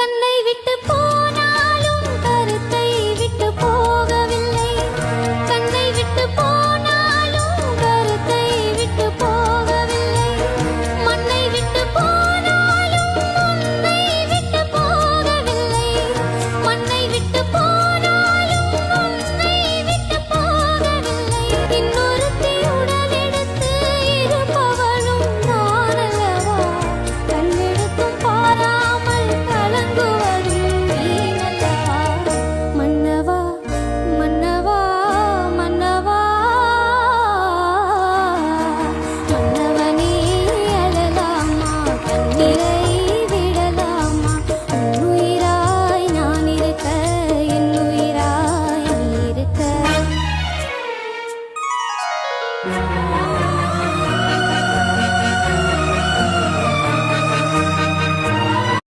கண்ணை விட்டு போன